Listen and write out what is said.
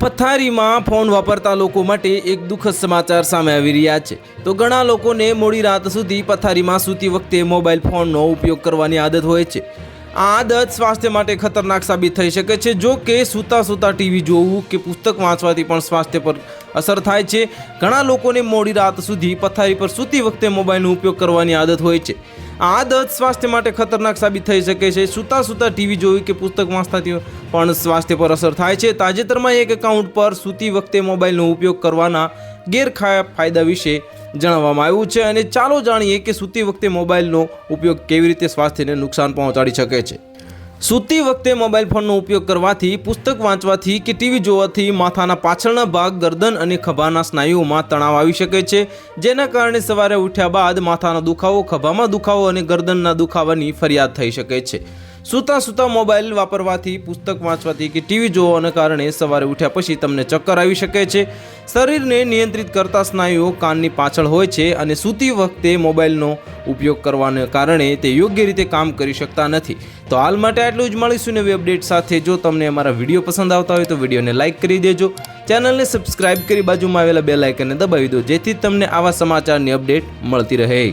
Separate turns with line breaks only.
પથારીમાં ફોન વાપરતા લોકો માટે એક દુઃખદ સમાચાર સામે આવી રહ્યા છે. તો ઘણા લોકોને મોડી રાત સુધી પથારીમાં સૂતી વખતે મોબાઈલ ફોનનો ઉપયોગ કરવાની આદત હોય છે. આ આદત સ્વાસ્થ્ય માટે ખતરનાક સાબિત થઈ શકે છે. જો કે સૂતા સૂતા ટીવી જોવું કે પુસ્તક વાંચવાથી પણ સ્વાસ્થ્ય પર અસર થાય છે. ઘણા લોકોને મોડી રાત સુધી પથારી પર સૂતી વખતે મોબાઈલનો ઉપયોગ કરવાની આદત હોય છે. આ આદત સ્વાસ્થ્ય માટે ખતરનાક સાબિત થઈ શકે છે. સૂતા સૂતા ટીવી જોવી કે પુસ્તક વાંચતાથી પણ સ્વાસ્થ્ય પર અસર થાય છે. તાજેતરમાં એક એકાઉન્ટ પર સૂતી વખતે મોબાઈલનો ઉપયોગ કરવાના ગેરફાયદા વિશે જણાવવામાં આવ્યું છે અને ચાલો જાણીએ કે સૂતી વખતે મોબાઈલનો ઉપયોગ કેવી રીતે સ્વાસ્થ્યને નુકસાન પહોંચાડી શકે છે. સૂતી વખતે મોબાઈલ ફોનનો ઉપયોગ કરવાથી, પુસ્તક વાંચવાથી કે ટીવી જોવાથી માથાના પાછળના ભાગ, ગરદન અને ખભાના સ્નાયુઓમાં તણાવ આવી શકે છે. જેના કારણે સવારે ઉઠ્યા બાદ માથાનો દુખાવો, ખભામાં દુખાવો અને ગરદનના દુખાવાની ફરિયાદ થઈ શકે છે. સૂતા સૂતા મોબાઈલ વાપરવાથી પુસ્તક વાંચવાથી કે ટીવી જોવાના કારણે સવારે ઉઠ્યા પછી તમને ચક્કર આવી શકે છે. શરીરને નિયંત્રિત કરતા સ્નાયુઓ કાનની પાછળ હોય છે અને સૂતી વખતે મોબાઈલનો ઉપયોગ કરવાને કારણે તે યોગ્ય રીતે કામ કરી શકતા નથી. તો હાલ માટે આટલું જ મળીશું નવી અપડેટ સાથે. જો તમને અમારા વીડિયો પસંદ આવતા હોય તો વિડીયોને લાઇક કરી દેજો. ચેનલને સબસ્ક્રાઇબ કરી બાજુમાં આવેલા બે લાઇકનને દબાવી દો જેથી તમને આવા સમાચારની અપડેટ મળતી રહે.